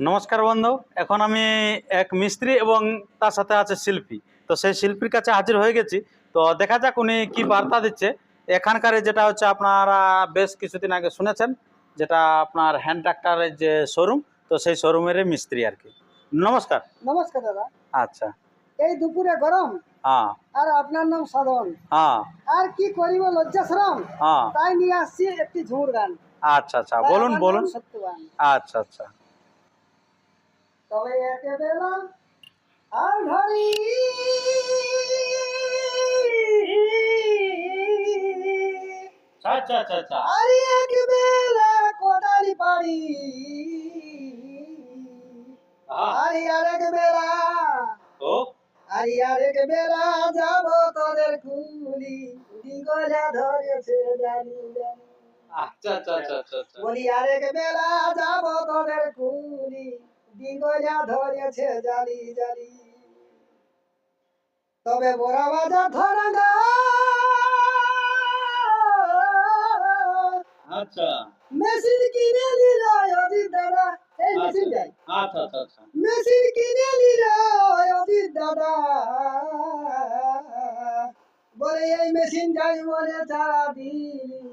নমস্কার বন্ধু এখন আমি এক মিস্ত্রি এবং তার সাথে আছে শিল্পী। তো সেই শিল্পীর কাছে হাজির হয়ে গেছি। তো দেখা যাক উনি কি বার্তা দিচ্ছে। এখানকার যেটা হচ্ছে আপনারা বেশ কিছুদিন আগে শুনেছেন যেটা আপনার হ্যান্ড ট্রাক্টরের যে শোরুম তো সেই শোরুমেরই মিস্ত্রি আর কি। নমস্কার। নমস্কার দাদা। আচ্ছা। এই দুপুরে গরম। হ্যাঁ। আর আপনার নাম সাধন। হ্যাঁ। আর কি করিব লজ্জাশ্রম। হ্যাঁ। তাই নিয়ে আসছি একটি ঝুমুর গান আচ্ছা। আচ্ছা বলুন বলুন। আচ্ছা আচ্ছা। তবে আর ধরি আচ্ছা আচ্ছা আচ্ছা আর একবেলা কোদালি পাড়ি আর আরেক বেলা ও। আর আরেক বেলা যাব তোদের কুলি। ডিঙ্গলা ধরেছে জানি জানি। আচ্ছা আচ্ছা আচ্ছা আচ্ছা আচ্ছা বলি আরেক বেলা যাব তোদের কুলি। ডিঙ্গলা ধরেছে জালি জালি। তবে বড় বাজার ধরাঙ্গা। আচ্ছা। মেশিন কিনে নিল অজিত দাদা। এই মেশিন যাই আচ্ছা আচ্ছা আচ্ছা। মেশিন কিনে নিল অজিত দাদা। বলে এই মেশিন যাই বলে দিলি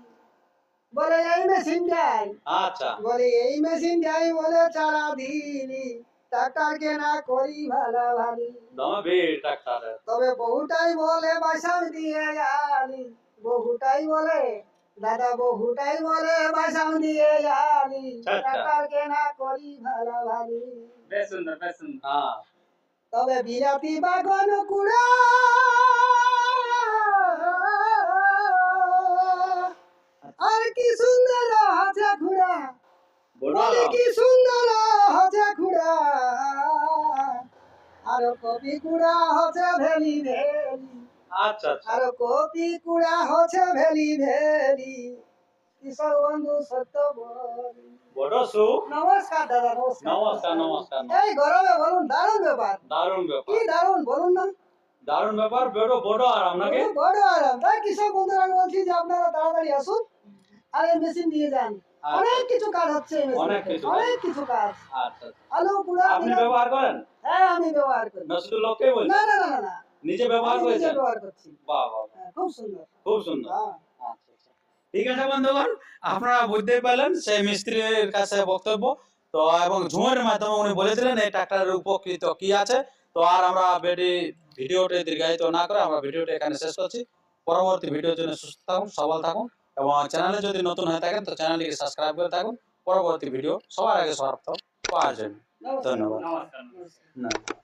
বলে এই মেশিন যাই আচ্ছা। বলে এই মেশিন যাই বলে চারা দিলি ট্রাক্টর কেনা করি ভালো ভালি দমে ট্রাক্টরে তবে বহুটাই বলে বাসাম দিয়ে আলি বহুটাই বলে দাদা বহুটাই বলে বাসাম দিয়ে আলি আচ্ছা। ট্রাক্টর কেনা করি ভালো ভালি বেশ সুন্দর বেশ সুন্দর। হ্যাঁ। তবে বিলাতি বাগন কুড়া। কি সুন্দর হাজা ঘুরা আর কপি কুড়া হচ্ছে ভেলি ভেলি। আচ্ছা আচ্ছা। আর কপি কুড়া হচ্ছে ভেলি ভেলি। কৃষক বন্ধু সত্য বলি। বড় সু। নমস্কার দাদা নমস্কার। নমস্কার এই গরমে বলুন দারুণ ব্যাপার। দারুণ ব্যাপার। কি দারুণ বলুন না। দারুণ ব্যাপার বড় বড় আর আপনাকে বড় আরাম। তাই কৃষক বন্ধুরা বলছি যে আপনারা তাড়াতাড়ি আসুন। আর এই মেশিন দিয়ে যান। আচ্ছা। অনেক কিছু কাজ হচ্ছে অনেক কিছু কাজ। আচ্ছা আচ্ছা। আলু আপনি ব্যবহার করেন? হ্যাঁ আমি ব্যবহার করি। লোককে বলছেন? না না না না নিজে ব্যবহার নিজে ব্যবহার করছি। বাহ বাহ। হ্যাঁ, খুব সুন্দর। খুব সুন্দর। হ্যাঁ। ঠিক আছে বন্ধুগণ আপনারা বুঝতেই পারলেন সেই মিস্ত্রির কাছে বক্তব্য। তো এবং ঝুমের মাধ্যমে উনি বলেছিলেন এই ট্রাক্টরের উপকৃত কি আছে? তো আর আমরা বেডি ভিডিওটি দীর্ঘায়িত না করে আমরা ভিডিওটি এখানে শেষ করছি। পরবর্তী ভিডিওর জন্য সুস্থ থাকুন সবল থাকুন। এবং চ্যানেলে যদি নতুন হয়ে থাকেন তো চ্যানেলটিকে সাবস্ক্রাইব করে থাকুন। পরবর্তী ভিডিও সবার আগে সর্বপ্রথম পাওয়ার জন্য। ধন্যবাদ। নমস্কার।